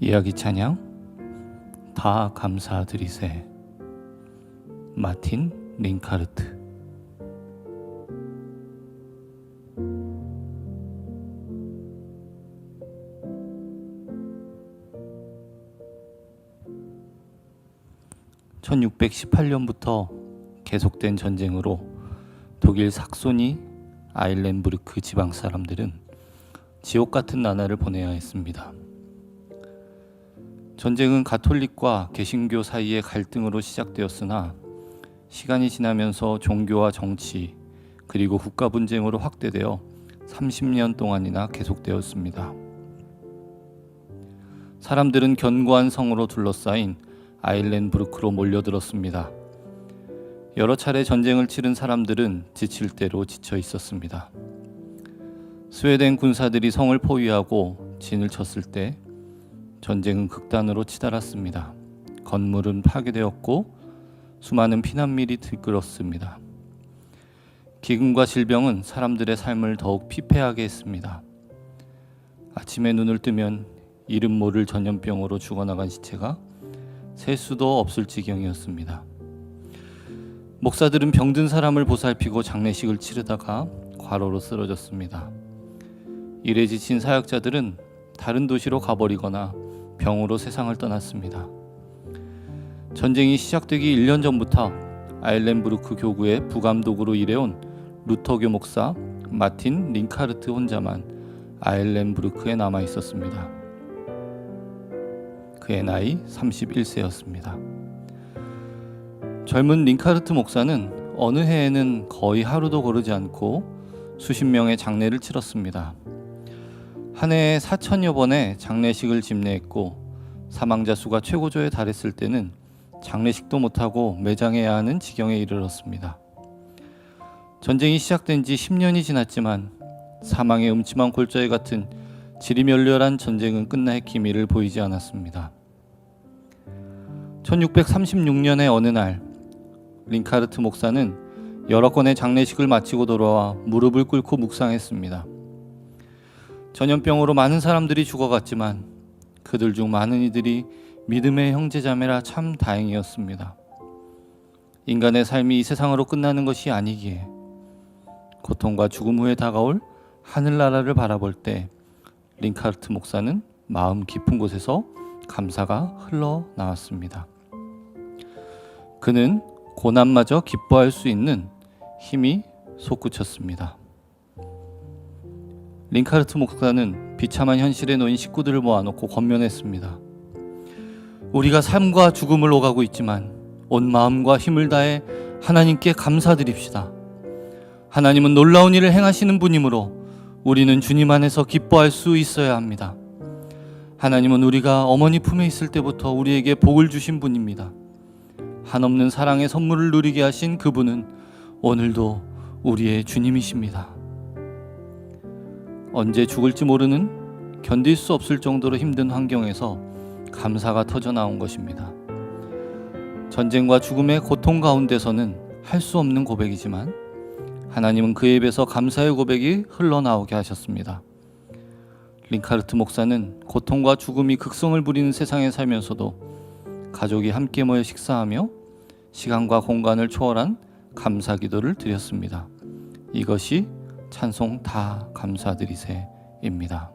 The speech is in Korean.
이야기 찬양 다 감사드리세 마틴 링카르트 (1618년부터) 계속된 전쟁으로 독일 삭소니 아일렌부르크 지방 사람들은 지옥 같은 나날을 보내야 했습니다. 전쟁은 가톨릭과 개신교 사이의 갈등으로 시작되었으나 시간이 지나면서 종교와 정치 그리고 국가 분쟁으로 확대되어 30년 동안이나 계속되었습니다. 사람들은 견고한 성으로 둘러싸인 아일렌부르크로 몰려들었습니다. 여러 차례 전쟁을 치른 사람들은 지칠 대로 지쳐 있었습니다. 스웨덴 군사들이 성을 포위하고 진을 쳤을 때 전쟁은 극단으로 치달았습니다. 건물은 파괴되었고 수많은 피난민이 들끓었습니다. 기근과 질병은 사람들의 삶을 더욱 피폐하게 했습니다. 아침에 눈을 뜨면 이름 모를 전염병으로 죽어나간 시체가 셀 수도 없을 지경이었습니다. 목사들은 병든 사람을 보살피고 장례식을 치르다가 과로로 쓰러졌습니다. 일에 지친 사역자들은 다른 도시로 가버리거나 병으로 세상을 떠났습니다. 전쟁이 시작되기 1년 전부터 아일렌부르크 교구의 부감독으로 일해온 루터교 목사 마틴 링카르트 혼자만 아일렌부르크에 남아 있었습니다. 그의 나이 31세였습니다. 젊은 링카르트 목사는 어느 해에는 거의 하루도 거르지 않고 수십 명의 장례를 치렀습니다. 한 해에 4천여 번의 장례식을 집례했고 사망자 수가 최고조에 달했을 때는 장례식도 못하고 매장해야 하는 지경에 이르렀습니다. 전쟁이 시작된 지 10년이 지났지만 사망의 음침한 골짜기 같은 지리멸렬한 전쟁은 끝날 기미를 보이지 않았습니다. 1636년의 어느 날 링카르트 목사는 여러 건의 장례식을 마치고 돌아와 무릎을 꿇고 묵상했습니다. 전염병으로 많은 사람들이 죽어갔지만 그들 중 많은 이들이 믿음의 형제자매라 참 다행이었습니다. 인간의 삶이 이 세상으로 끝나는 것이 아니기에 고통과 죽음 후에 다가올 하늘나라를 바라볼 때 링카르트 목사는 마음 깊은 곳에서 감사가 흘러나왔습니다. 그는 고난마저 기뻐할 수 있는 힘이 솟구쳤습니다. 링카르트 목사는 비참한 현실에 놓인 식구들을 모아놓고 권면했습니다. 우리가 삶과 죽음을 오가고 있지만 온 마음과 힘을 다해 하나님께 감사드립시다. 하나님은 놀라운 일을 행하시는 분이므로 우리는 주님 안에서 기뻐할 수 있어야 합니다. 하나님은 우리가 어머니 품에 있을 때부터 우리에게 복을 주신 분입니다. 한없는 사랑의 선물을 누리게 하신 그분은 오늘도 우리의 주님이십니다. 언제 죽을지 모르는 견딜 수 없을 정도로 힘든 환경에서 감사가 터져 나온 것입니다. 전쟁과 죽음의 고통 가운데서는 할 수 없는 고백이지만 하나님은 그의 입에서 감사의 고백이 흘러나오게 하셨습니다. 링카르트 목사는 고통과 죽음이 극성을 부리는 세상에 살면서도 가족이 함께 모여 식사하며 시간과 공간을 초월한 감사 기도를 드렸습니다. 이것이 찬송 다 감사드리세입니다.